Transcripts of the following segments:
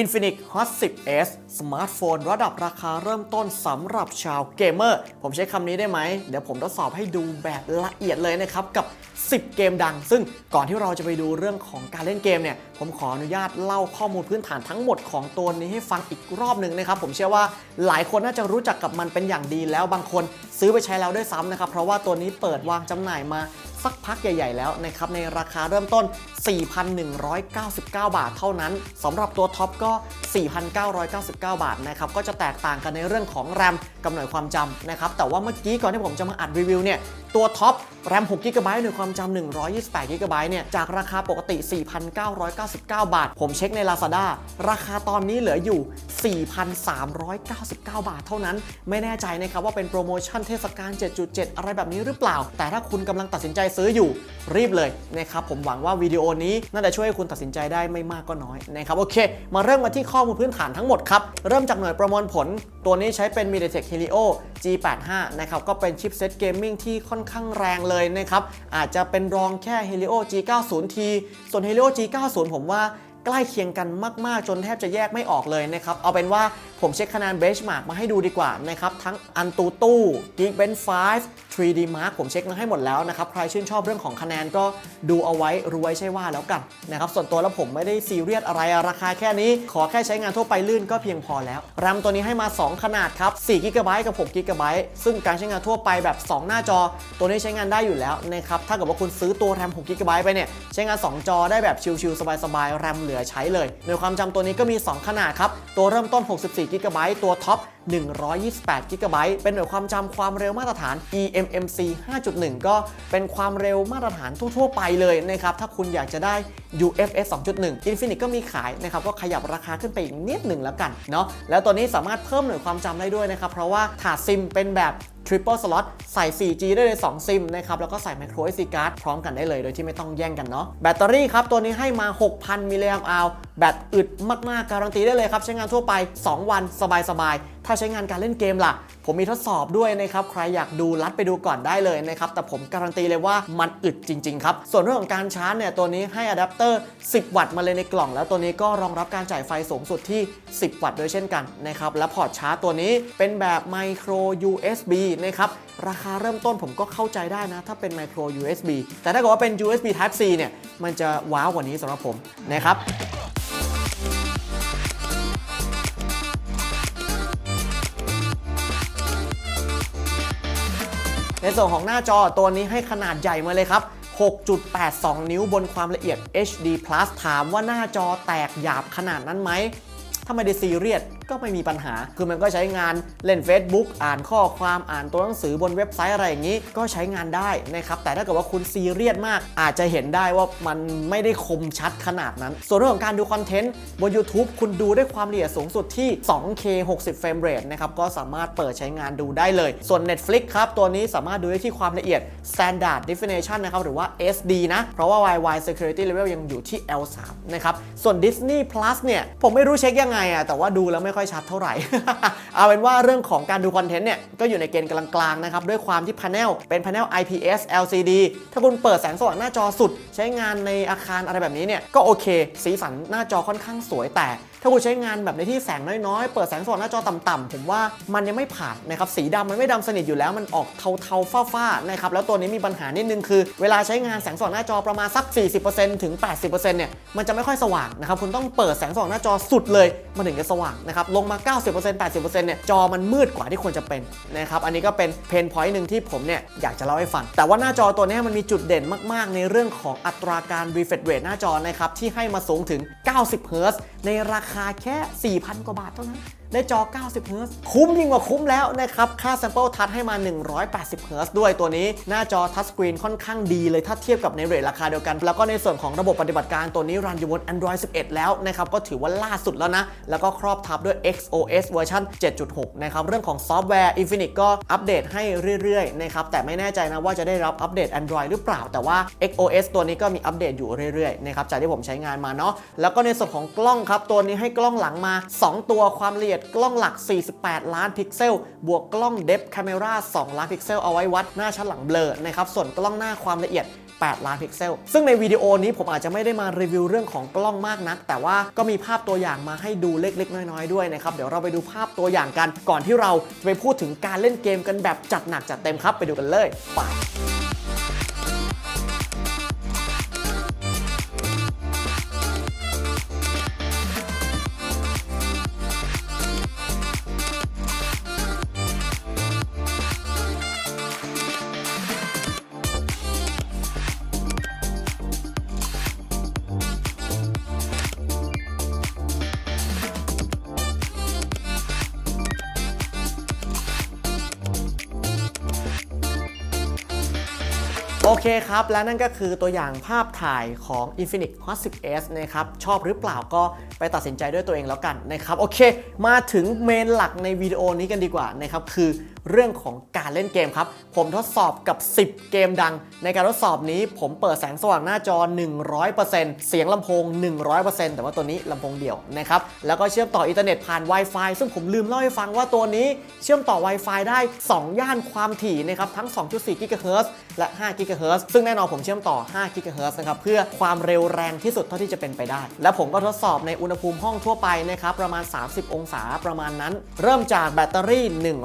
Infinix Hot 10s สมาร์ทโฟนระดับราคาเริ่มต้นสำหรับชาวเกมเมอร์ ผมใช้คำนี้ได้ไหม เดี๋ยวผมทดสอบให้ดูแบบละเอียดเลยนะครับ กับ 10 เกมดัง ซึ่งก่อนที่เราจะไปดูเรื่องของการเล่นเกมเนี่ย ผมขออนุญาตเล่าข้อมูลพื้นฐานทั้งหมดของตัวนี้ให้ฟังอีกรอบหนึ่งนะครับ ผมเชื่อว่าหลายคนน่าจะรู้จักกับมันเป็นอย่างดีแล้วบางคนซื้อไปใช้แล้วด้วยซ้ำนะครับ เพราะว่าตัวนี้เปิดวางจำหน่ายมาสักพักใหญ่ ๆ แล้วนะครับในราคาเริ่มต้น 4,199 บาทเท่านั้นสำหรับตัวท็อปก็ 4,999 บาทนะครับก็จะแตกต่างกันในเรื่องของแรมกับหน่วยความจำนะครับแต่ว่าเมื่อกี้ก่อนที่ผมจะมาอัดรีวิวเนี่ยตัวท็อปแรม6 g b หน่วยความจำ128 g b เนี่ยจากราคาปกติ 4,999 บาท ผมเช็คใน Lazada ราคาตอนนี้เหลืออยู่ 4,399 บาทเท่านั้น ไม่แน่ใจนะครับว่าเป็นโปรโมชั่นเทศกาล 7.7 อะไรแบบนี้หรือเปล่า แต่ถ้าคุณกำลังตัดสินใจซื้ออยู่รีบเลยนะครับผมหวังว่าวิดีโอนี้น่าจะช่วยให้คุณตัดสินใจได้ไม่มากก็น้อยนะครับโอเค มาเริ่มมาที่ข้อมูลพื้นฐานทั้งหมดครับ เริ่มจากหน่วยประมวลผล ตัวนี้ใช้เป็น MediaTek Helio G85 นะครับก็เป็นชิปเซ็ตเกมมิ่งที่ค่อนข้างแรงเลยนะครับอาจจะเป็นรองแค่ Helio G90T ส่วน Helio G90 ผมว่า ใกล้เคียงกันมากๆ จนแทบจะแยกไม่ออกเลยนะครับเอาเป็นว่าผมเช็คคะแนนเบสมาร์กมาให้ดูดีกว่านะครับทั้งอันตูตู้ Geekbench 5 3D Mark ผมเช็คมาให้หมดแล้วนะครับใครชื่นชอบเรื่องของคะแนนก็ดูเอาไว้รู้ไว้ใช่ว่าแล้วกันนะครับส่วนตัวแล้วผมไม่ได้ซีเรียสอะไรราคาแค่นี้ ขอแค่ใช้งานทั่วไปลื่นก็เพียงพอแล้วแรมตัวนี้ให้มา 2 ขนาดครับ4 g b กับ6 g b ซึ่งการใช้งานทั่วไปแบบ 2 หน้าจอ ตัวนี้ใช้งานได้อยู่แล้วนะครับถ้าเกิดว่าคุณซื้อตัวแรม6 g b ไปเนี่ยใช้งาน 2 จอได้แบบชิลๆสบายๆแรมเหลือใช้เลยในความจำตัวนี้ก็มี 2 ขนาดครับ ตัวเริ่มต้น 64 g b ตัวท็อป 128 g b เป็นหน่วยความจำความเร็วมาตรฐาน eMMC 5.1 ก็เป็นความเร็วมาตรฐานทั่ว ๆ ไปเลยนะครับ ถ้าคุณอยากจะได้ UFS 2.1 Infinix ก็มีขายนะครับ ก็ขยับราคาขึ้นไปอีกนิดหนึ่งแล้วกันเนาะ แล้วตัวนี้สามารถเพิ่มหน่วยความจำได้ด้วยนะครับ เพราะว่าถาดซิมเป็นแบบ Triple Slot ใส่ 4G ได้เลย 2 ซิมนะครับ แล้วก็ใส่ Micro SD card พร้อมกันได้เลยโดยที่ไม่ต้องแย่งกันเนาะ แบตเตอรี่ครับ ตัวนี้ให้มา 6,000 มิลลิแอมป์อแบตอึดมาก ๆ การันตีได้เลยครับ ใช้งานทั่วไป 2 วันสบายๆ ถ้าใช้งานการเล่นเกมล่ะ ผมมีทดสอบด้วยนะครับ ใครอยากดูรัดไปดูก่อนได้เลยนะครับ แต่ผมการันตีเลยว่ามันอึดจริง ๆ ครับ ส่วนเรื่องของการชาร์จเนี่ย ตัวนี้ให้อะแดปเตอร์ 10 วัตต์มาเลยในกล่อง แล้วตัวนี้ก็รองรับการจ่ายไฟสูงสุดที่ 10 วัตต์ด้วยเช่นกันนะครับ และพอร์ตชาร์จตัวนี้เป็นแบบ Micro USB นะครับ ราคาเริ่มต้นผมก็เข้าใจได้นะ ถ้าเป็น Micro USB แต่ถ้าเกิดว่าเป็น USB Type C เนี่ย มันจะว้าวกว่านี้สำหรับผมนะครับ ในส่วนของหน้าจอตัวนี้ให้ขนาดใหญ่มาเลยครับ 6.82 นิ้วบนความละเอียด HD+ ถามว่าหน้าจอแตกหยาบขนาดนั้นไหม ถ้าไม่ได้ซีเรียสก็ไม่มีปัญหา คือมันก็ใช้งานเล่น Facebook อ่านข้อความอ่านตัวหนังสือบนเว็บไซต์อะไรอย่างนี้ ก็ใช้งานได้นะครับแต่ถ้าเกิดว่าคุณซีเรียสมาก อาจจะเห็นได้ว่ามันไม่ได้คมชัดขนาดนั้น ส่วนเรื่องของการดูคอนเทนต์บน YouTube คุณดูได้ความละเอียดสูงสุดที่ 2K 60 frame rate นะครับก็สามารถเปิดใช้งานดูได้เลย ส่วน Netflix ครับตัวนี้สามารถดูได้ที่ความละเอียด Standard Definition นะครับหรือว่า SD นะ เพราะว่า YY Security Level ยังอยู่ที่ L3 นะครับส่วน Disney Plus เนี่ยผมไม่รู้เช็คยังไงอะแต่ว่าดูแล้วไม่ค่อยชัดเท่าไหร่ เอาเป็นว่าเรื่องของการดูคอนเทนต์เนี่ยก็อยู่ในเกณฑ์กลางๆนะครับด้วยความที่พาเนลเป็นพาเนล IPS LCD ถ้าคุณเปิดแสงสว่างหน้าจอสุด ใช้งานในอาคารอะไรแบบนี้เนี่ยก็โอเค สีสันหน้าจอค่อนข้างสวยแต่ ถ้าคุณใช้งานแบบในที่แสงน้อยๆ เปิดแสงสว่างหน้าจอต่ำๆผมว่ามันยังไม่ผ่านนะครับสีดำมันไม่ดำสนิทอยู่แล้วมันออกเทาๆฟ้าๆนะครับแล้วตัวนี้มีปัญหานิดนึงคือ เวลาใช้งานแสงสว่างหน้าจอประมาณสัก 40%ถึง 80%เนี่ยมันจะไม่ค่อยสว่างนะครับคุณต้องเปิดแสงสว่างหน้าจอสุดเลยมันถึงจะสว่างนะครับลงมา 90% 80%เนี่ยจอมันมืดกว่าที่ควรจะเป็นนะครับอันนี้ก็เป็นเพนพอยต์หนึ่งที่ผมเนี่ยอยากจะเล่าให้ฟังแต่ว่าหน้าจอตัวนี้มันมีจุดเด่นมากๆ ในเรื่องของอัตราการ refresh rate หน้าจอนะครับที่ให้มาสูงถึง 90 Hz ในราคาแค่ 4,000 กว่าบาทเท่านั้น ได้จอ 90 Hz คุ้มยิ่งกว่าคุ้มแล้วนะครับ ค่า sample touch ให้มา 180 Hz ด้วยตัวนี้ หน้าจอ touch screen ค่อนข้างดีเลยถ้าเทียบกับในเรทราคาเดียวกัน แล้วก็ในส่วนของระบบปฏิบัติการตัวนี้รันอยู่บน Android 11 แล้วนะครับ ก็ถือว่าล่าสุดแล้วนะ แล้วก็ครอบทับด้วย XOS เวอร์ชัน7.6 นะครับ เรื่องของซอฟต์แวร์ Infinix ก็อัปเดตให้เรื่อยๆนะครับ แต่ไม่แน่ใจนะว่าจะได้รับอัปเดต Android หรือเปล่า แต่ว่า XOS ตัวนี้ก็มีอัปเดตอยู่เรื่อยๆนะครับจากที่ผมใช้งานมาเนาะแล้วก็ในส่วนของกล้องครับตัวนี้ให้กล้องหลังมา 2 ตัวความละเอียดกล้องหลัก 48 ล้านพิกเซล บวกกล้อง Depth Camera 2ล้านพิกเซลเอาไว้วัดหน้าชั้นหลังเบลอนะครับ ส่วนกล้องหน้าความละเอียด8 ล้านพิกเซล ซึ่งในวิดีโอนี้ผมอาจจะไม่ได้มารีวิวเรื่องของกล้องมากนัก แต่ว่าก็มีภาพตัวอย่างมาให้ดูเล็ก ๆ น้อย ๆ ด้วยนะครับ เดี๋ยวเราไปดูภาพตัวอย่างกัน ก่อนที่เราจะไปพูดถึงการเล่นเกมกันแบบจัดหนักจัดเต็มครับ ไปดูกันเลยไป โอเคครับ และนั่นก็คือตัวอย่างภาพถ่ายของ Infinix Hot 10s นะครับ ชอบหรือเปล่าก็ไปตัดสินใจด้วยตัวเองแล้วกันนะครับ โอเค มาถึงเมนหลักในวิดีโอนี้กันดีกว่านะครับ คือ เรื่องของการเล่นเกมครับ ผมทดสอบกับ 10 เกมดัง ในการทดสอบนี้ผมเปิดแสงสว่างหน้าจอ 100%เสียงลำโพง 100%แต่ว่าตัวนี้ลำโพงเดี่ยวนะครับ แล้วก็เชื่อมต่ออินเทอร์เน็ตผ่าน Wi-Fi ซึ่งผมลืมเล่าให้ฟังว่าตัวนี้เชื่อมต่อ Wi-Fi ได้ 2 ย่านความถี่นะครับ ทั้ง 2.4 GHz และ 5 GHz ซึ่งแน่นอนผมเชื่อมต่อ 5 GHz นะครับเพื่อความเร็วแรงที่สุดเท่าที่จะเป็นไปได้ และผมก็ทดสอบในอุณหภูมิห้องทั่วไปนะครับประมาณ 30 องศาประมาณนั้น เริ่มจากแบตเตอรี่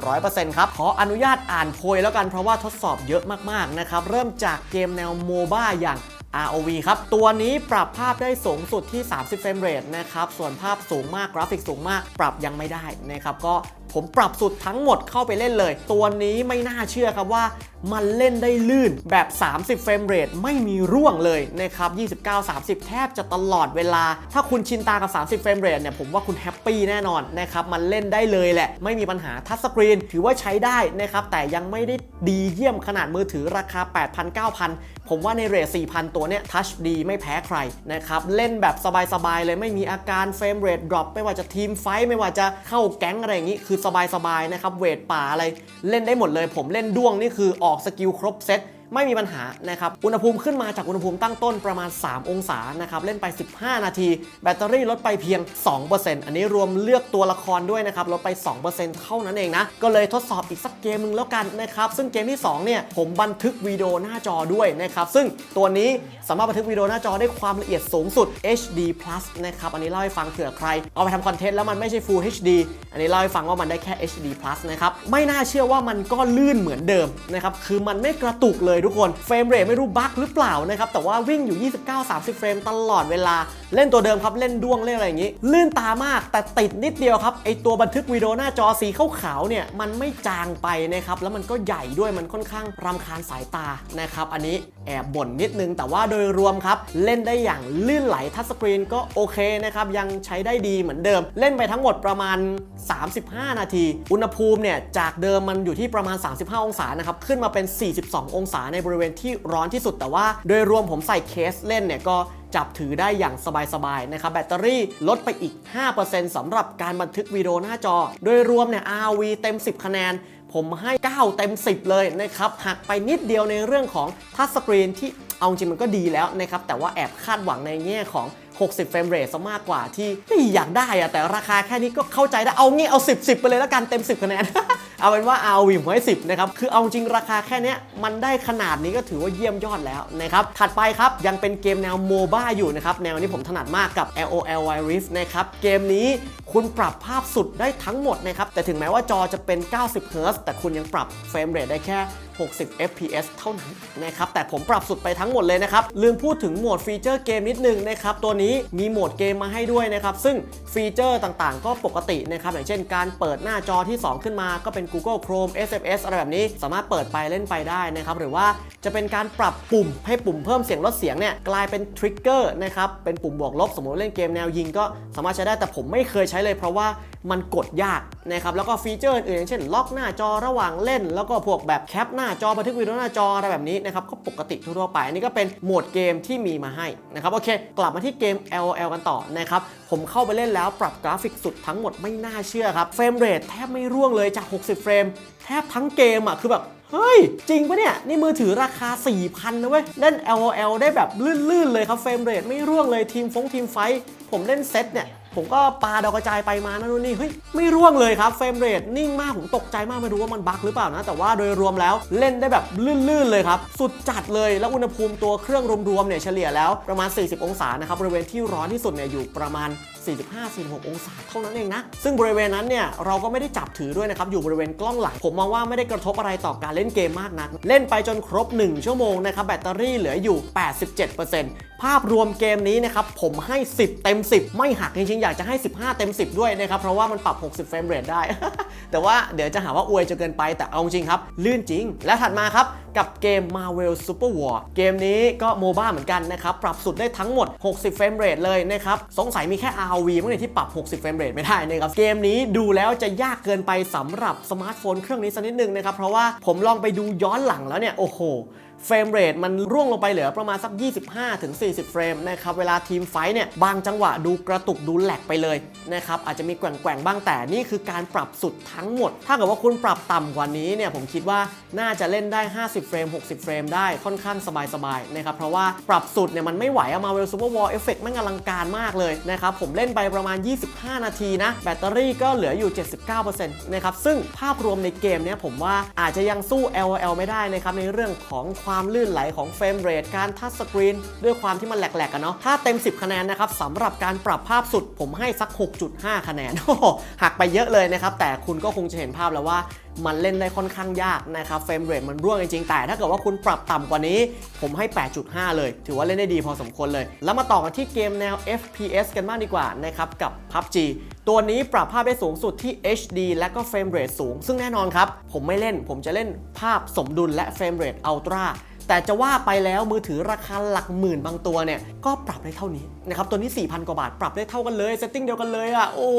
100%ครับขออนุญาตอ่านโพยแล้วกันเพราะว่าทดสอบเยอะมากๆนะครับ เริ่มจากเกมแนวโมบ้าอย่าง ROV ครับ ตัวนี้ปรับภาพได้สูงสุดที่ 30 เฟรมเรทนะครับ ส่วนภาพสูงมากกราฟิกสูงมาก ปรับยังไม่ได้นะครับ ก็ผมปรับสุดทั้งหมดเข้าไปเล่นเลย ตัวนี้ไม่น่าเชื่อครับว่า มันเล่นได้ลื่นแบบ 30 เฟรมเรทไม่มีร่วงเลยนะครับ 29 30 แทบจะตลอดเวลา ถ้าคุณชินตากับ 30 เฟรมเรทเนี่ยผมว่าคุณแฮปปี้แน่นอนนะครับ มันเล่นได้เลยแหละ ไม่มีปัญหาทัชสกรีนถือว่าใช้ได้นะครับ แต่ยังไม่ได้ดีเยี่ยมขนาดมือถือราคา 8,000 9,000 ผมว่าในเรท 4,000 ตัวเนี้ยทัชดีไม่แพ้ใครนะครับเล่นแบบสบายๆเลยไม่มีอาการเฟรมเรทดรอปไม่ว่าจะทีมไฟไม่ว่าจะเข้าแก๊งอะไรอย่างนี้คือสบายๆนะครับเวทป่าอะไรเล่นได้หมดเลย ผมเล่นด้วงนี่คือออกอกสกิลครบเซต ไม่มีปัญหานะครับอุณหภูมิขึ้นมาจากอุณหภูมิตั้งต้นประมาณ 3 องศานะครับเล่นไป 15 นาที แบตเตอรี่ลดไปเพียง 2%อันนี้รวมเลือกตัวละครด้วยนะครับลดไป 2%เท่านั้นเองนะก็เลยทดสอบอีกสักเกมหนึงแล้วกันนะครับซึ่งเกมที่2เนี่ยผมบันทึกวิดีโอหน้าจอด้วยนะครับซึ่งตัวนี้สามารถบันทึกวิดีโอหน้าจอได้ความละเอียดสูงสุด HD Plus นะครับอันนี้เล่าให้ฟังเผื่อใคร เอาไปทำคอนเทนต์แล้วมันไม่ใช่ Full HD อันนี้เล่าให้ฟังว่ามันได้แค่ HD Plus นะครับไม่น่าเชื่อว่ามันก็ลื่นเหมือนเดิมนะครับคือมันไม่กระตุกเลยทุกคน เฟรมเรทไม่รู้บั๊กหรือเปล่านะครับ แต่ว่าวิ่งอยู่ 29-30 เฟรมตลอดเวลา เล่นตัวเดิมครับ เล่นด้วงเล่นอะไรอย่างนี้ ลื่นตามากแต่ติดนิดเดียวครับ ไอตัวบันทึกวิดีโอหน้าจอสีขาวๆเนี่ย มันไม่จางไปนะครับ แล้วมันก็ใหญ่ด้วย มันค่อนข้างรำคาญสายตานะครับ อันนี้แอบบ่นนิดนึง แต่ว่าโดยรวมครับ เล่นได้อย่างลื่นไหลทัชสกรีนก็โอเคนะครับ ยังใช้ได้ดีเหมือนเดิม เล่นไปทั้งหมดประมาณ 35 นาที อุณหภูมิเนี่ย จากเดิมมันอยู่ที่ประมาณ 35 องศานะครับ ขึ้นมาเป็น 42 องศาในบริเวณที่ร้อนที่สุดแต่ว่า โดยรวมผมใส่เคสเล่นเนี่ยก็จับถือได้อย่างสบาย ๆ นะครับ แบตเตอรี่ลดไปอีก 5%สำหรับการบันทึกวิดีโอหน้าจอ โดยรวมเนี่ย RV เต็ม 10 คะแนน ผมให้ 9 เต็ม 10 เลยนะครับ หักไปนิดเดียวในเรื่องของทัชสกรีนที่เอาจริงมันก็ดีแล้วนะครับ แต่ว่าแอบคาดหวังในแง่ของ 60 เฟรมเรทซะมากกว่าที่อยากได้อะแต่ราคาแค่นี้ก็เข้าใจได้เอางี้เอา 10 10 ไปเลยแล้วกันเต็ม 10คะแนน เอาเป็นว่า RV ผมให้10นะครับคือเอาจริงราคาแค่เนี้ยมันได้ขนาดนี้ก็ถือว่าเยี่ยมยอดแล้วนะครับถัดไปครับยังเป็นเกมแนวโมบ้าอยู่นะครับแนวนี้ผมถนัดมากกับ LOL Wild Rift นะครับเกมนี้คุณปรับภาพสุดได้ทั้งหมดนะครับแต่ถึงแม้ว่าจอจะเป็น 90 Hz แต่คุณยังปรับเฟรมเรทได้แค่ 60 fps เท่านั้นนะครับแต่ผมปรับสุดไปทั้งหมดเลยนะครับลืมพูดถึงโหมดฟีเจอร์เกมนิดนึงนะครับตัวนี้มีโหมดเกมมาให้ด้วยนะครับซึ่งฟีเจอร์ต่างๆ ก็ปกตินะครับอย่างเช่น การเปิดหน้าจอที่ 2 ขึ้นมาก็เป็น Google Chrome SMS อะไรแบบนี้ สามารถเปิดไปเล่นไปได้นะครับ หรือว่าจะเป็นการปรับปุ่มให้ปุ่มเพิ่มเสียงลดเสียงเนี่ยกลายเป็นทริกเกอร์นะครับ เป็นปุ่มบวกลบสมมติเล่นเกมแนวยิงก็สามารถใช้ได้แต่ผมไม่เคยใช้เลย เพราะว่ามันกดยากนะครับแล้วก็ฟีเจอร์อื่นๆอย่างเช่น ล็อกหน้าจอระหว่างเล่น แล้วก็พวกแบบแคปหน้าจอบันทึกวิดีโอหน้าจออะไรแบบนี้นะครับก็ปกติทั่วไปอันนี้ก็เป็นโหมดเกมที่มีมาให้นะครับโอเค กลับมาที่เกม LOL กันต่อนะครับผมเข้าไปเล่นแล้วปรับกราฟิกสุดทั้งหมดไม่น่าเชื่อครับเฟรมเรทแทบไม่ร่วงเลยจาก 60เฟรม แทบทั้งเกมอะ คือแบบ เฮ้ย จริงปะเนี่ย นี่มือถือราคา 4,000นะเว้ย เล่น LOL ได้แบบลื่นๆเลยครับ เฟรมเรทไม่ร่วงเลยทีมฟงทีมไฟผมเล่นเซตเนี่ย ผมก็ปาดาวกระจายไปมานั่นนู่นนี่เฮ้ยไม่ร่วงเลยครับเฟรมเรทนิ่งมากผมตกใจมากไม่รู้ว่ามันบั๊กหรือเปล่านะ แต่ว่าโดยรวมแล้วเล่นได้แบบลื่นๆเลยครับ สุดจัดเลยแล้วอุณหภูมิตัวเครื่องรวมๆเนี่ยเฉลี่ยแล้วประมาณ 40 องศานะครับบริเวณที่ร้อนที่สุดเนี่ยอยู่ประมาณ 45-46 องศาเท่านั้นเองนะ ซึ่งบริเวณนั้นเนี่ยเราก็ไม่ได้จับถือด้วยนะครับอยู่บริเวณกล้องหลังผมมองว่าไม่ได้กระทบอะไรต่อการเล่นเกมมากนักเล่นไปจนครบ 1 ชั่วโมงนะครับแบตเตอรี่เหลืออยู่ 87% ภาพรวมเกมนี้นะครับผมให้ 10 เต็ม 10 ไม่หักจริงๆ อยากจะให้ 15 เต็ม 10 ด้วยนะครับ เพราะว่ามันปรับ 60 เฟรมเรทได้ แต่ว่าเดี๋ยวจะหาว่าอวยจนเกินไปแต่เอาจริงครับ ลื่นจริง และถัดมาครับ กับเกม Marvel Super War เกมนี้ก็โมบ้าเหมือนกันนะครับ ปรับสุดได้ทั้งหมด 60 เฟรมเรทเลยนะครับ สงสัยมีแค่ ROV มั้งเนี่ยที่ปรับ 60 เฟรมเรทไม่ได้นะครับ เกมนี้ดูแล้วจะยากเกินไปสำหรับสมาร์ทโฟนเครื่องนี้สักนิดนึงนะครับเพราะว่าผมลองไปดูย้อนหลังแล้วเนี่ยโอ้โห เฟรมเรทมันร่วงลงไปเหลือประมาณสัก 25-40เฟรมนะครับเวลาทีมไฟเนี่ยบางจังหวะดูกระตุกดูแหลกไปเลยนะครับอาจจะมีแกว่งๆบ้างแต่นี่คือการปรับสุดทั้งหมด ถ้าเกิดว่าคุณปรับต่ำกว่านี้เนี่ยผมคิดว่าน่าจะเล่นได้ 50 เฟรม 60 เฟรมได้ค่อนข้างสบายๆนะครับเพราะว่าปรับสุดเนี่ยมันไม่ไหวอะมาเวลซูเปอร์วอลเอฟเฟกต์มันอลังการมากเลยนะครับผมเล่นไปประมาณ 25 นาทีนะ แบตเตอรี่ก็เหลืออยู่ 79%นะครับซึ่งภาพรวมในเกมเนี่ยผมว่าอาจจะยังสู้ LOL ไม่ได้นะครับในเรื่องของความความลื่นไหลของเฟรมเรทการทัชสกรีนด้วยความที่มันแหลกๆกันเนาะถ้าเต็ม 10 คะแนนนะครับสำหรับการปรับภาพสุดผมให้สัก 6.5 คะแนนหักไปเยอะเลยนะครับแต่คุณก็คงจะเห็นภาพแล้วว่ามันเล่นได้ค่อนข้างยากนะครับเฟรมเรทมันร่วงจริงๆแต่ถ้าเกิดว่าคุณปรับต่ำกว่านี้ ผมให้ 8.5 เลย ถือว่าเล่นได้ดีพอสมควรเลย แล้วมาต่อกันที่เกมแนว FPS กันบ้างดีกว่านะครับกับ PUBG ตัวนี้ปรับภาพได้สูงสุดที่ HD และก็เฟรมเรทสูง ซึ่งแน่นอนครับ ผมไม่เล่นผมจะเล่นภาพสมดุลและเฟรมเรทอัลตร้า แต่จะว่าไปแล้วมือถือราคาหลักหมื่นบางตัวเนี่ยก็ปรับได้เท่านี้นะครับตัวนี้ 4,000 กว่าบาท ปรับได้เท่ากันเลยเซตติ้งเดียวกันเลยอะโอ้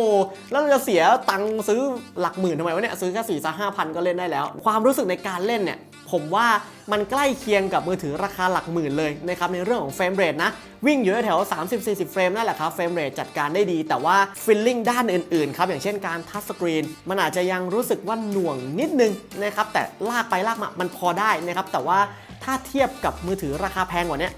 แล้วเราจะเสียตังค์ซื้อหลักหมื่นทำไมวะเนี่ยซื้อแค่สี่ห้าพันก็เล่นได้แล้ว ความรู้สึกในการเล่นเนี่ยผมว่ามันใกล้เคียงกับมือถือราคาหลักหมื่นเลยนะครับในเรื่องของเฟรมเรทนะ วิ่งอยู่แถว 30-40 เฟรมนั่นแหละครับเฟรมเรทจัดการได้ดี แต่ว่าฟิลลิ่งด้านอื่นๆครับอย่างเช่นการทัชสกรีนมันอาจจะยังรู้สึกว่าหน่วงนิดนึงนะครับแต่ลากไปลากมามันพอได้นะครับแต่ว่า ถ้าเทียบกับมือถือราคาแพงกว่านี้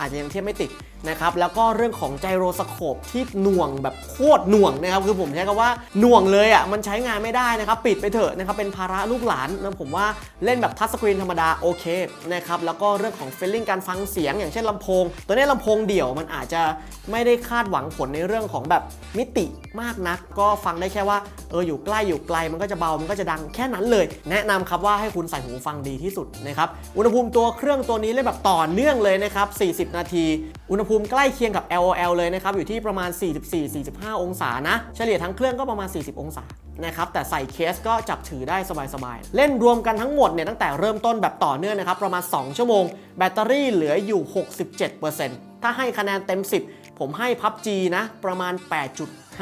อาจจะยังเทียบไม่ติดนะครับแล้วก็เรื่องของไจโรสโคปที่หน่วงแบบโคตรหน่วงนะครับคือผมใช้คำว่าหน่วงเลยอะมันใช้งานไม่ได้นะครับปิดไปเถอะนะครับเป็นภาระลูกหลานนะผมว่าเล่นแบบทัชสกรีนธรรมดาโอเคนะครับแล้วก็เรื่องของฟีลลิ่งการฟังเสียง อย่างเช่นลำโพง ตัวนี้ลำโพงเดี่ยวมันอาจจะไม่ได้คาดหวังผลในเรื่องของแบบมิติมากนัก ก็ฟังได้แค่ว่าเอออยู่ใกล้อยู่ไกลมันก็จะเบามันก็จะดังแค่นั้นเลย แนะนำครับว่าให้คุณใส่หูฟังดีที่สุดนะครับอุณหภูมิตัวเครื่องตัวนี้เล่นแบบต่อเนื่องเลยนะครับ40 นาทีอุณหภูมิใกล้เคียงกับ LOL เลยนะครับ อยู่ที่ประมาณ 44-45 องศานะ เฉลี่ยทั้งเครื่องก็ประมาณ 40 องศานะครับแต่ใส่เคสก็จับถือได้สบายๆ เล่นรวมกันทั้งหมดเนี่ยตั้งแต่เริ่มต้นแบบต่อเนื่องนะครับ ประมาณ 2 ชั่วโมง แบตเตอรี่เหลืออยู่ 67%ถ้าให้คะแนนเต็ม 10 ผมให้ PUBG นะ ประมาณ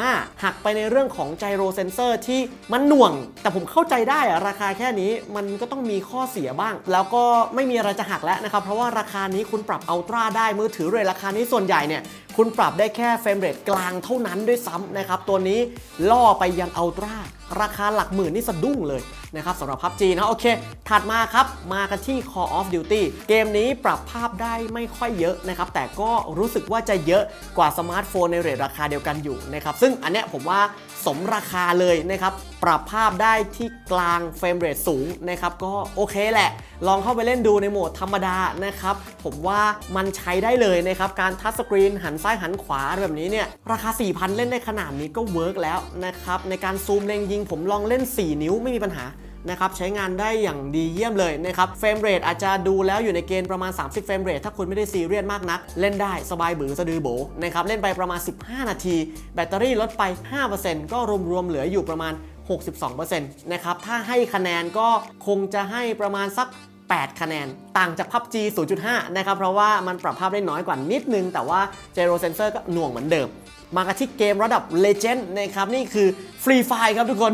5หักไปในเรื่องของไจโรเซนเซอร์ที่มันหน่วง แต่ผมเข้าใจได้อะราคาแค่นี้มันก็ต้องมีข้อเสียบ้าง แล้วก็ไม่มีอะไรจะหักแล้วนะครับ เพราะว่าราคานี้คุณปรับอัลตร้าได้มือถือเรทราคานี้ส่วนใหญ่เนี่ย คุณปรับได้แค่เฟรมเรทกลางเท่านั้นด้วยซ้ำนะครับ ตัวนี้ล่อไปยังอัลตร้าราคาหลักหมื่นนี่สะดุ้งเลยนะครับสำหรับพับจีนะโอเค ถัดมาครับ มากันที่ Call of Duty เกมนี้ปรับภาพได้ไม่ค่อยเยอะนะครับ แต่ก็รู้สึกว่าจะเยอะกว่าสมาร์ทโฟนในเรทราคาเดียวกันอยู่นะครับ ซึ่งอันเนี้ยผมว่า สมราคาเลยนะครับ ปรับภาพได้ที่กลางเฟรมเรทสูงนะครับ ก็โอเคแหละ ลองเข้าไปเล่นดูในโหมดธรรมดานะครับ ผมว่ามันใช้ได้เลยนะครับ การทัชสกรีนหันซ้ายหันขวาแบบนี้เนี่ยราคา 4,000 เล่นได้ขนาดนี้ก็เวิร์กแล้วนะครับ ในการซูมเล็งยิงผมลองเล่น 4 นิ้วไม่มีปัญหา นะครับใช้งานได้อย่างดีเยี่ยมเลยนะครับเฟรมเรทอาจจะดูแล้วอยู่ในเกณฑ์ประมาณ 30 เฟรมเรทถ้าคุณไม่ได้ซีเรียสมากนัก เล่นได้สบายบือสะดือโบนะครับเล่นไปประมาณ 15 นาที แบตเตอรี่ลดไป 5%ก็รวมๆเหลืออยู่ประมาณ 62%นะครับถ้าให้คะแนนก็คงจะให้ประมาณสัก8 คะแนน ต่างจาก PUBG 0.5 นะครับ เพราะว่ามันปรับภาพได้น้อยกว่านิดนึง แต่ว่า Gyro Sensor ก็หน่วงเหมือนเดิม มากันที่เกมระดับ Legend นะครับนี่คือ Free Fire ครับทุกคน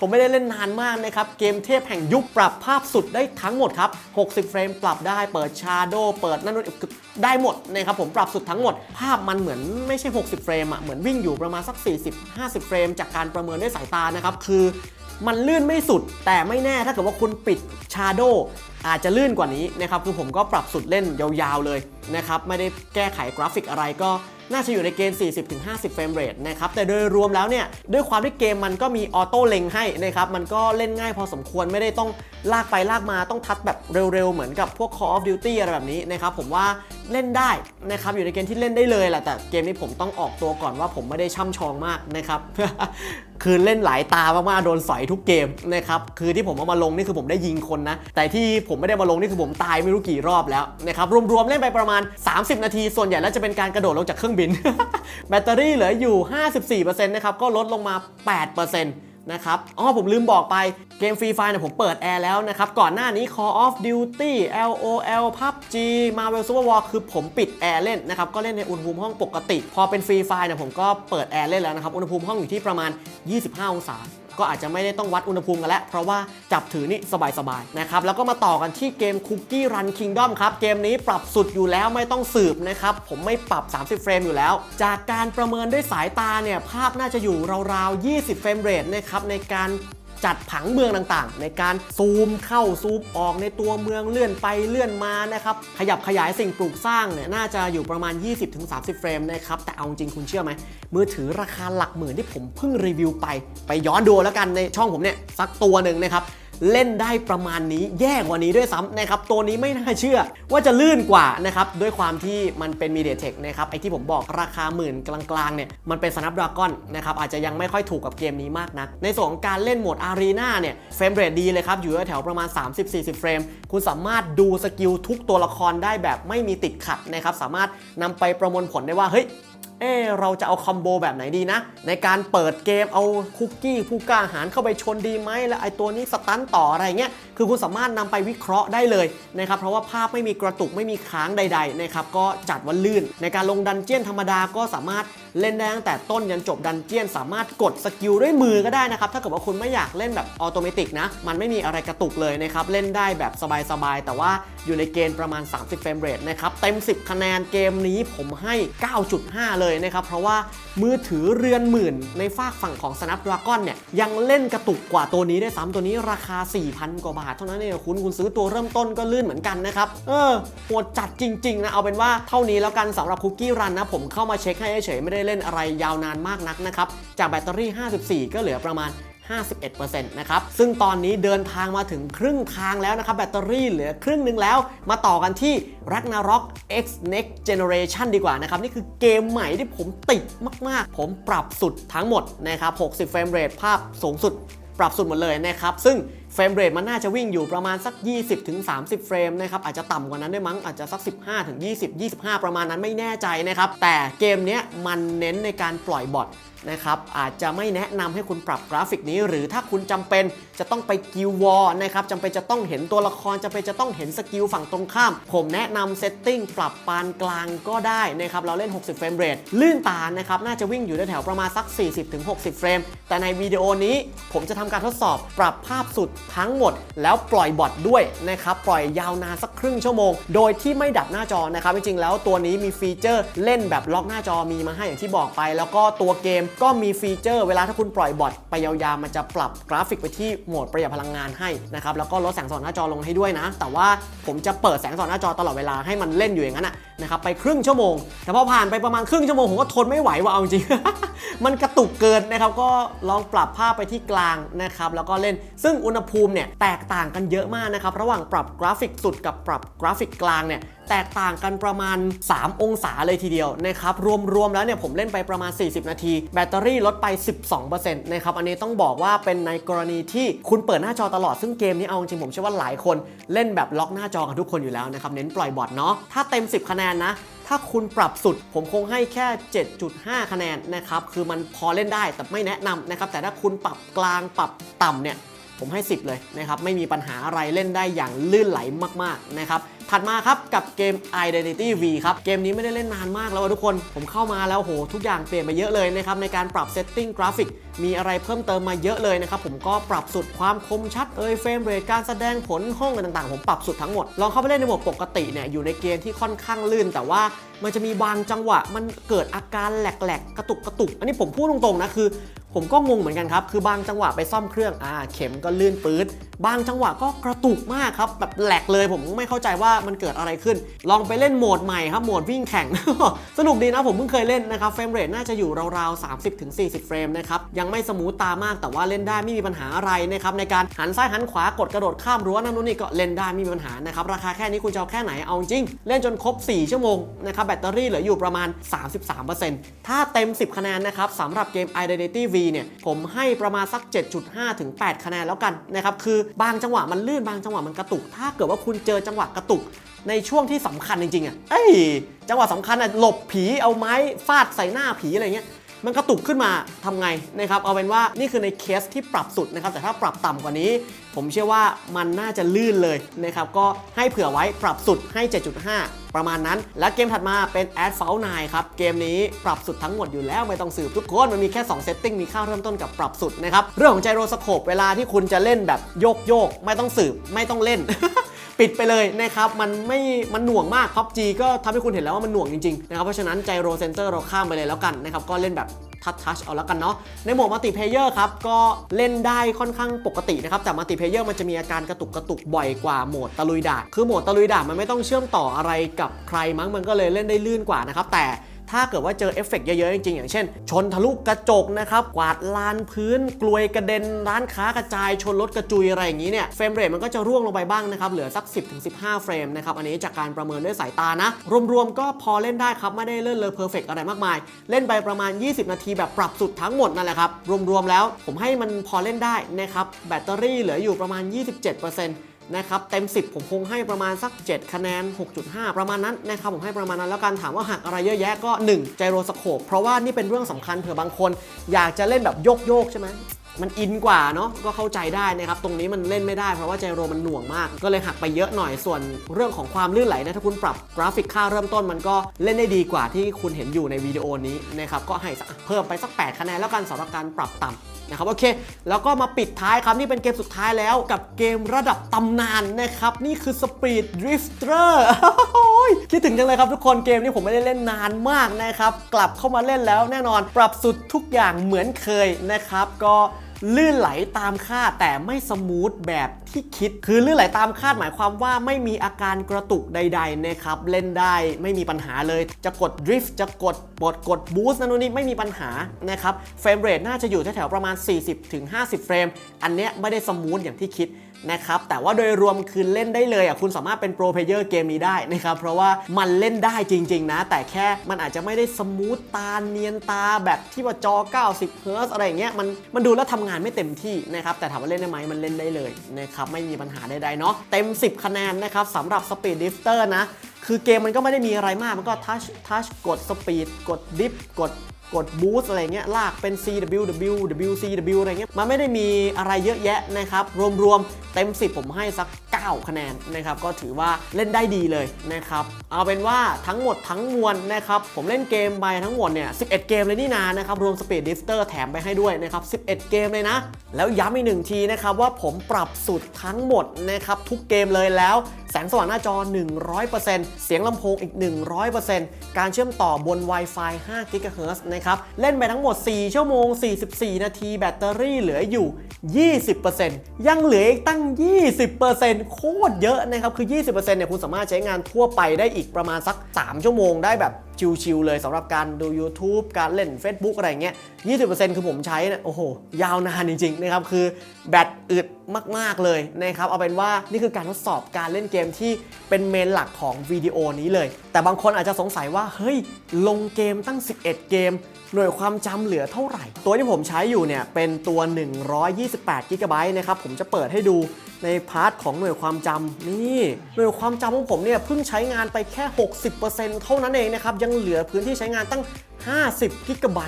ผมไม่ได้เล่นนานมากนะครับ เกมเทพแห่งยุคปรับภาพสุดได้ทั้งหมดครับ 60 เฟรมปรับได้เปิด Shadow เปิดนั่นนู่นได้หมดนะครับผมปรับสุดทั้งหมด ภาพมันเหมือนไม่ใช่ 60 เฟรมอะเหมือนวิ่งอยู่ประมาณสัก 40-50 เฟรม จากการประเมินด้วยสายตานะครับคือมันลื่นไม่สุดแต่ไม่แน่ถ้าเกิดว่าคุณปิด Shadow อาจจะลื่นกว่านี้นะครับคือผมก็ปรับสุดเล่นยาวๆเลยนะครับไม่ได้แก้ไขกราฟิกอะไรก็ น่าจะอยู่ในเกณฑ์ 40-50 เฟรมเรทนะครับแต่โดยรวมแล้วเนี่ยด้วยความที่เกมมันก็มีออโต้เล็งให้นะครับมันก็เล่นง่ายพอสมควรไม่ได้ต้องลากไปลากมาต้องทัดแบบเร็วๆ เหมือนกับพวก Call of Duty อะไรแบบนี้นะครับผมว่าเล่นได้นะครับอยู่ในเกณฑ์ที่เล่นได้เลยแหละแต่เกมนี้ผมต้องออกตัวก่อนว่าผมไม่ได้ช่ำชองมากนะครับ คือเล่นหลายตามากๆโดนสอยทุกเกมนะครับคือที่ผมเอามาลงนี่คือผมได้ยิงคนนะ แต่ที่ผมไม่ได้มาลงนี่คือผมตายไม่รู้กี่รอบแล้วนะครับรวมๆเล่นไปประมาณ 30 นาที ส่วนใหญ่แล้วจะเป็นการกระโดดลงจากเครื่องบิน แบตเตอรี่เหลืออยู่ 54%นะครับก็ลดลงมา 8% นะครับอ๋อผมลืมบอกไปเกมฟรีไฟเนี่ยผมเปิดแอร์แล้วนะครับ ก่อนหน้านี้ Call of Duty LOL PUBG Marvel Super War คือผมปิดแอร์เล่นนะครับ ก็เล่นในอุณหภูมิห้องปกติ พอเป็นฟรีไฟเนี่ยผมก็เปิดแอร์เล่นแล้วนะครับ อุณหภูมิห้องอยู่ที่ประมาณ 25 องศา ก็อาจจะไม่ได้ต้องวัดอุณหภูมิกันแล้ว เพราะว่าจับถือนี่สบายๆนะครับแล้วก็มาต่อกันที่เกม Cookie Run Kingdom ครับเกมนี้ปรับสุดอยู่แล้วไม่ต้องสืบนะครับผมไม่ปรับ 30 เฟรมอยู่แล้ว จากการประเมินด้วยสายตาเนี่ยภาพน่าจะอยู่ราวๆ 20 เฟรมเรทนะครับในการ จัดผังเมืองต่างๆ ในการซูมเข้าซูมออกในตัวเมืองเลื่อนไปเลื่อนมานะครับขยับขยายสิ่งปลูกสร้างเนี่ยน่าจะอยู่ประมาณ 20-30 เฟรมนะครับแต่เอาจริงคุณเชื่อไหมมือถือราคาหลักหมื่นที่ผมเพิ่งรีวิวไป ไปย้อนดูแล้วกันในช่องผมเนี่ยสักตัวหนึ่งนะครับ เล่นได้ประมาณนี้แย่กว่านี้ด้วยซ้ำนะครับ ตัวนี้ไม่น่าเชื่อว่าจะลื่นกว่านะครับ ด้วยความที่มันเป็น MediaTek นะครับ ไอที่ผมบอกราคาหมื่นกลางๆเนี่ย มันเป็น Snapdragon นะครับ อาจจะยังไม่ค่อยถูกกับเกมนี้มากนัก ในส่วนของการเล่นโหมด Arena เนี่ย เฟรมเรทดีเลยครับ อยู่แถวประมาณ 30-40 เฟรม คุณสามารถดูสกิลทุกตัวละครได้แบบไม่มีติดขัดนะครับ สามารถนำไปประมวลผลได้ว่าเฮ้ย เออเราจะเอาคอมโบแบบไหนดีนะ ในการเปิดเกมเอาคุกกี้ผู้กล้าหารเข้าไปชนดีไหมแล้วไอตัวนี้สตันต่ออะไรเงี้ยคือคุณสามารถนำไปวิเคราะห์ได้เลยนะครับเพราะว่าภาพไม่มีกระตุกไม่มีค้างใดๆนะครับก็จัดว่าลื่น ในการลงดันเจียนธรรมดาก็สามารถ เล่นได้ตั้งแต่ต้นยันจบดันเจียน สามารถกดสกิลด้วยมือก็ได้นะครับ ถ้าเกิดว่าคุณไม่อยากเล่นแบบออโตเมติกนะ มันไม่มีอะไรกระตุกเลยนะครับ เล่นได้แบบสบายๆ แต่ว่าอยู่ในเกณฑ์ประมาณ 30 เฟรมเรทนะครับ เต็ม 10 คะแนนเกมนี้ผมให้ 9.5 เลยนะครับ เพราะว่ามือถือเรือนหมื่น ในฝากฝั่งของ Snapdragon เนี่ยยังเล่นกระตุกกว่าตัวนี้ได้ซ้ำตัวนี้ราคา 4,000 กว่าบาท เท่านั้นเองคุณคุณซื้อตัวเริ่มต้นก็ลื่นเหมือนกันนะครับเออโหดจัดจริงๆนะเอาเป็นว่าเท่านี้แล้วกันสำหรับคุกกี้รันนะผมเข้ามาเช็คให้เฉยไม่ได้เล่นอะไรยาวนานมากนักนะครับ จากแบตเตอรี่ 54 ก็เหลือประมาณ 51%นะครับ ซึ่งตอนนี้เดินทางมาถึงครึ่งทางแล้วนะครับ แบตเตอรี่เหลือครึ่งหนึ่งแล้ว มาต่อกันที่ Ragnarok X Next Generation ดีกว่านะครับ นี่คือเกมใหม่ที่ผมติดมาก ๆ ผมปรับสุดทั้งหมดนะครับ 60 เฟรมเรทภาพสูงสุด ปรับสุดหมดเลยนะครับ ซึ่งเฟรมเรทมันน่าจะวิ่งอยู่ประมาณสัก 20-30 เฟรมนะครับ อาจจะต่ำกว่านั้นได้มั้ง อาจจะสัก 15-20 25 ประมาณนั้นไม่แน่ใจนะครับ แต่เกมนี้มันเน้นในการปล่อยบอท นะครับอาจจะไม่แนะนำให้คุณปรับกราฟิกนี้ หรือถ้าคุณจำเป็นจะต้องไปกิลวอร์นะครับจำเป็นจะต้องเห็นตัวละครจำเป็นจะต้องเห็นสกิลฝั่งตรงข้าม ผมแนะนำเซตติ้งปรับปานกลางก็ได้นะครับเราเล่น 60 เฟรมเรทลื่นตานะครับน่าจะวิ่งอยู่แถวประมาณสัก 40-60 เฟรม แต่ในวิดีโอนี้ผมจะทำการทดสอบปรับภาพสุดทั้งหมด แล้วปล่อยบอทด้วยนะครับปล่อยยาวนานสักครึ่งชั่วโมง โดยที่ไม่ดับหน้าจอนะครับจริงๆแล้วตัวนี้มีฟีเจอร์เล่นแบบล็อกหน้าจอมีมาให้อย่างที่บอกไป แล้วก็ตัวเกมก็มีฟีเจอร์เวลาถ้าคุณปล่อยบอทไปยาวๆ มันจะปรับกราฟิกไปที่โหมดประหยัดพลังงานให้นะครับ แล้วก็ลดแสงสว่างหน้าจอลงให้ด้วยนะ แต่ว่าผมจะเปิดแสงสว่างหน้าจอตลอดเวลาให้มันเล่นอยู่อย่างนั้นนะครับไปครึ่งชั่วโมง แต่พอผ่านไปประมาณครึ่งชั่วโมงผมก็ทนไม่ไหวว่ะเอาจริง มันกระตุกเกินนะครับ ก็ลองปรับภาพไปที่กลางนะครับ แล้วก็เล่น ซึ่งอุณหภูมิเนี่ยแตกต่างกันเยอะมากนะครับ ระหว่างปรับกราฟิกสุดกับปรับกราฟิกกลางเนี่ย แตกต่างกันประมาณ 3 องศาเลยทีเดียวนะครับรวมๆแล้วเนี่ยผมเล่นไปประมาณ 40 นาที แบตเตอรี่ลดไป 12%นะครับอันนี้ต้องบอกว่าเป็นในกรณีที่คุณเปิดหน้าจอตลอดซึ่งเกมนี้เอาจริงผมเชื่อว่าหลายคนเล่นแบบล็อกหน้าจอกันทุกคนอยู่แล้วนะครับเน้นปล่อยบอทเนาะถ้าเต็ม 10 คะแนนนะถ้าคุณปรับสุดผมคงให้แค่ 7.5 คะแนนนะครับ คือมันพอเล่นได้แต่ไม่แนะนำนะครับ แต่ถ้าคุณปรับกลางปรับต่ำเนี่ย ผมให้ 10 เลยนะครับ ไม่มีปัญหาอะไรเล่นได้อย่างลื่นไหลมาก ๆ นะครับ ถัดมาครับกับเกม Identity V ครับ เกมนี้ไม่ได้เล่นนานมากแล้วทุกคน ผมเข้ามาแล้วโห ทุกอย่างเปลี่ยนไปเยอะเลยนะครับ ในการปรับเซตติ้งกราฟิกมีอะไรเพิ่มเติมมาเยอะเลยนะครับ ผมก็ปรับสุดความคมชัดเอ่ยเฟรมเรทการแสดงผลห้องอะไรต่างๆ ผมปรับสุดทั้งหมด ลองเข้าไปเล่นในโหมดปกติเนี่ยอยู่ในเกมที่ค่อนข้างลื่น แต่ว่ามันจะมีบางจังหวะ มันเกิดอาการแหลกๆ กระตุกกระตุก อันนี้ผมพูดตรงๆนะคือ ผมก็งงเหมือนกันครับคือบางจังหวะไปซ่อมเครื่องอ่าเข็มก็ลื่นปื๊ด บางจังหวะก็กระตุกมากครับ แบบแหลกเลยผมไม่เข้าใจว่ามันเกิดอะไรขึ้น ลองไปเล่นโหมดใหม่ครับ โหมดวิ่งแข่ง สนุกดีนะผมเพิ่งเคยเล่นนะครับ เฟรมเรทน่าจะอยู่ราวๆ 30-40 เฟรมนะครับ ยังไม่สมูทตามากแต่ว่าเล่นได้ไม่มีปัญหาอะไรนะครับ ในการหันซ้ายหันขวากดกระโดดข้ามรั้วนั่นนู่นนี่ก็เล่นได้ไม่มีปัญหานะครับ ราคาแค่นี้คุณจะเอาแค่ไหนเอาจริง เล่นจนครบ 4 ชั่วโมงนะครับแบตเตอรี่เหลืออยู่ประมาณ 33%ถ้าเต็ม 10 คะแนนนะครับสำหรับเกม Identity V เนี่ยผมให้ประมาณสัก 7.5ถึง8คะแนนแล้วกันนะครับคือบางจังหวะมันลื่นบางจังหวะมันกระตุก ถ้าเกิดว่าคุณเจอจังหวะกระตุกในช่วงที่สำคัญจริงๆอะเอ้ยจังหวะสำคัญอะหลบผีเอาไม้ฟาดใส่หน้าผีอะไรเงี้ยมันกระตุกขึ้นมาทำไงนะครับเอาเป็นว่านี่คือในเคสที่ปรับสุดนะครับแต่ถ้าปรับต่ำกว่านี้ ผมเชื่อว่ามันน่าจะลื่นเลยนะครับ ก็ให้เผื่อไว้ปรับสุดให้ 7.5 ประมาณนั้น และเกมถัดมาเป็น Ad f a u l 9ครับ เกมนี้ปรับสุดทั้งหมดอยู่แล้วไม่ต้องสืบทุกคน มันมีแค่ 2 เซตติ้งมีค่าเริ่มต้นกับปรับสุดนะครับ เรื่องของไจโรสโคปเวลาที่คุณจะเล่นแบบโยกโยกไม่ต้องสืบไม่ต้องเล่น ปิดไปเลยนะครับมันไม่มันหน่วงมาก PUBG ก็ทำให้คุณเห็นแล้วว่ามันหน่วงจริงๆนะครับเพราะฉะนั้นไจโรเซนเซอร์เราข้ามไปเลยแล้วกันนะครับก็เล่นแบบทัชทัชเอาแล้วกันเนาะในโหมดมัลติเพเยอร์ครับ ก็เล่นได้ค่อนข้างปกตินะครับ แต่มัลติเพเยอร์มันจะมีอาการกระตุกกระตุกบ่อยกว่าโหมดตะลุยดาคือโหมดตะลุยดามันไม่ต้องเชื่อมต่ออะไรกับใครมั้งมันก็เลยเล่นได้ลื่นกว่านะครับแต่ ถ้าเกิดว่าเจอเอฟเฟกต์เยอะๆจริงๆอย่างเช่น ชนทะลุกระจกนะครับ กวาดลานพื้น กลวยกระเด็น ร้านค้ากระจาย ชนรถกระจุยอะไรอย่างนี้เนี่ย เฟรมเรทมันก็จะร่วงลงไปบ้างนะครับ เหลือสัก 10-15 เฟรมนะครับ อันนี้จากการประเมินด้วยสายตานะ รวมๆก็พอเล่นได้ครับ ไม่ได้เล่นเลยเพอร์เฟกอะไรมากมาย เล่นไปประมาณ 20 นาทีแบบปรับสุดทั้งหมดนั่นแหละครับ รวมๆแล้วผมให้มันพอเล่นได้นะครับ แบตเตอรี่เหลืออยู่ประมาณ 27% นะครับเต็ม 10 ผมคงให้ประมาณสัก 7 คะแนน 6.5 ประมาณนั้นนะครับผมให้ประมาณนั้น แล้วกันถามว่าหักอะไรเยอะแยะก็ 1 ไจโรสโคปเพราะว่านี่เป็นเรื่องสำคัญเผื่อบางคน อยากจะเล่นแบบโยกโยกใช่ไหมมันอินกว่าเนาะก็เข้าใจได้นะครับตรงนี้มันเล่นไม่ได้เพราะว่าไจโรมันหน่วงมาก ก็เลยหักไปเยอะหน่อยส่วนเรื่องของความลื่นไหลนะถ้าคุณปรับกราฟิกค่าเริ่มต้นมันก็เล่นได้ดีกว่าที่คุณเห็นอยู่ในวิดีโอนี้นะครับก็ให้เพิ่มไปสัก 8 คะแนนแล้วกันสำหรับการปรับต่ำ นะครับโอเค แล้วก็มาปิดท้ายครับ นี่เป็นเกมสุดท้ายแล้วกับเกมระดับตำนานนะครับ นี่คือ Speed Drifter คิดถึงจังเลยครับทุกคนเกมนี้ผมไม่ได้เล่นนานมากนะครับ กลับเข้ามาเล่นแล้วแน่นอนปรับสุดทุกอย่างเหมือนเคยนะครับ ก็ ลื่นไหลตามคาดแต่ไม่สมูทแบบที่คิด คือลื่นไหลตามคาดหมายความว่าไม่มีอาการกระตุกใดๆนะครับเล่นได้ไม่มีปัญหาเลยจะกดดริฟต์จะกดบดกดบูสต์นั่นนู่นนี่ไม่มีปัญหานะครับเฟรมเรทน่าจะอยู่แถวๆประมาณ 40-50 เฟรม อันเนี้ยไม่ได้สมูทอย่างที่คิด นะครับแต่ว่าโดยรวมคือเล่นได้เลยอะคุณสามารถเป็นโปรเพลเยอร์เกมนี้ได้นะครับเพราะว่ามันเล่นได้จริง ๆ นะ แต่แค่มันอาจจะไม่ได้สมูทตาเนียนตาแบบที่ว่าจอ 90 เฮิร์ตอะไรอย่างเงี้ยมันมันดูแล้วทำงานไม่เต็มที่นะครับแต่ถามว่าเล่นได้ไหมมันเล่นได้เลยนะครับไม่มีปัญหาใดๆเนาะเต็ม 10 คะแนนนะครับสำหรับ Speed Drifter นะคือเกมมันก็ไม่ได้มีอะไรมากมันก็ทัชทัชกดสปีดกดดิฟกด กดบูสอะไรเงี้ยลากเป็น CWW WCW อะไรเงี้ยมันไม่ได้มีอะไรเยอะแยะนะครับ รวมๆ เต็ม 10 ผมให้สัก 9 คะแนนนะครับ ก็ถือว่าเล่นได้ดีเลยนะครับ เอาเป็นว่าทั้งหมดทั้งมวลนะครับ ผมเล่นเกมไปทั้งหมดเนี่ย 11 เกมเลยนี่นานะครับ รวม Speed Drifter แถมไปให้ด้วยนะครับ 11 เกมเลยนะ แล้วย้ำอีกหนึ่งทีนะครับว่าผมปรับสุดทั้งหมดนะครับทุกเกมเลยแล้วแสงสว่างหน้าจอ 100%เสียงลำโพงอีก 100%การเชื่อมต่อบน Wi-Fi 5 GHz นะครับ เล่นไปทั้งหมด 4 ชั่วโมง 44 นาทีแบตเตอรี่เหลืออยู่ 20%ยังเหลืออีกตั้ง 20%โคตรเยอะนะครับ คือ 20%เนี่ยคุณสามารถใช้งานทั่วไปได้อีกประมาณสัก 3 ชั่วโมงได้แบบ ชิลๆเลยสำหรับการดู YouTube การเล่น Facebook อะไรเงี้ย 20%คือผมใช้นะโอ้โห ยาวนานจริงๆนะครับ คือแบตอึดมากๆเลยนะครับ เอาเป็นว่านี่คือการทดสอบการเล่นเกมที่เป็นเมนหลักของวิดีโอนี้เลย แต่บางคนอาจจะสงสัยว่า เฮ้ย ลงเกมตั้ง 11 เกมหน่วยความจำเหลือเท่าไหร่ ตัวที่ผมใช้อยู่เนี่ยเป็นตัว128 g b นะครับผมจะเปิดให้ดูในพาร์ทของหน่วยความจำนี่หน่วยความจำของผมเนี่ยเพิ่งใช้งานไปแค่ 60%เท่านั้นเองนะครับยังเหลือพื้นที่ใช้งานตั้ง 50 g b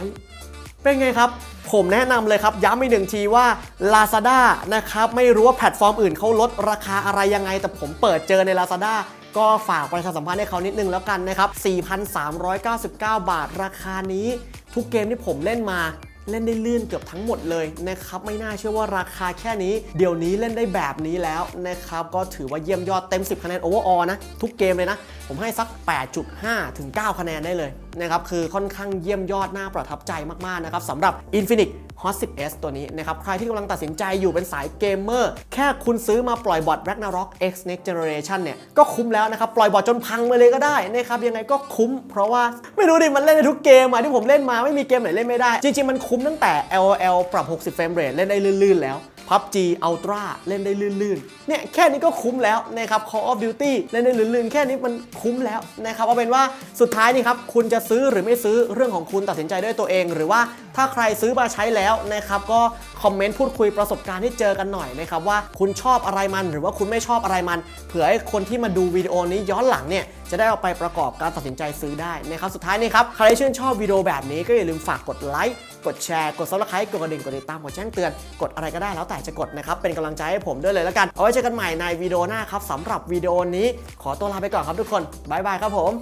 เป็นไงครับ ผมแนะนำเลยครับ ย้ำอีกหนึ่งทีว่า Lazada นะครับ ไม่รู้ว่าแพลตฟอร์มอื่นเขาลดราคาอะไรยังไง แต่ผมเปิดเจอใน Lazada ก็ฝากประชาสัมพันธ์ให้เขานิดนึงแล้วกันนะครับ 4,399 บาทราคานี้ ทุกเกมที่ผมเล่นมาเล่นได้ลื่นเกือบทั้งหมดเลยนะครับไม่น่าเชื่อว่าราคาแค่นี้ เดี๋ยวนี้เล่นได้แบบนี้แล้วนะครับก็ถือว่าเยี่ยมยอดเต็ม 10 คะแนนโอเวอร์ออนะ ทุกเกมเลยนะ ผมให้สัก 8.5 ถึง 9 คะแนนได้เลยนะครับคือค่อนข้างเยี่ยมยอดน่าประทับใจมากๆนะครับสำหรับ Infinix Hot 10s ตัวนี้นะครับใครที่กำลังตัดสินใจอยู่เป็นสายเกมเมอร์แค่คุณซื้อมาปล่อยบอท Ragnarok X Next Generation เนี่ยก็คุ้มแล้วนะครับปล่อยบอทจนพังไปเลยก็ได้นะครับยังไงก็คุ้ม เพราะว่าไม่รู้ดิมันเล่นในทุกเกมอะที่ผมเล่นมาไม่มีเกมไหนเล่นไม่ได้ จริงๆมันคุ้มตั้งแต่ LOL ปรับ 60 เฟรมเรทเล่นได้ลื่นๆแล้ว PUBG Ultra เล่นได้ลื่นๆ เนี่ยแค่นี้ก็คุ้มแล้วนะครับ Call of Duty เล่นได้ลื่นๆ แค่นี้มันคุ้มแล้วนะครับเอาเป็นว่าสุดท้ายนี่ครับคุณจะซื้อหรือไม่ซื้อเรื่องของคุณตัดสินใจด้วยตัวเอง หรือว่าถ้าใครซื้อมาใช้แล้วนะครับก็ คอมเมนต์พูดคุยประสบการณ์ที่เจอกันหน่อยนะครับว่าคุณชอบอะไรมันหรือว่าคุณไม่ชอบอะไรมัน เผื่อให้คนที่มาดูวิดีโอนี้ย้อนหลังเนี่ยจะได้เอาไปประกอบการตัดสินใจซื้อได้นะครับสุดท้ายนี่ครับใครชื่นชอบวิดีโอแบบนี้ก็อย่าลืมฝากกดไลค์กดแชร์กดซับสไครต์กดกระดิ่งกดติดตามกดแจ้งเตือนกดอะไรก็ได้แล้วแต่จะกดนะครับเป็นกำลังใจให้ผมด้วยเลยแล้วกันเอาไว้เจอกันใหม่ในวิดีโอหน้าครับสำหรับวิดีโอนี้ ขอตัวลาไปก่อนครับทุกคนบ๊ายบายครับผม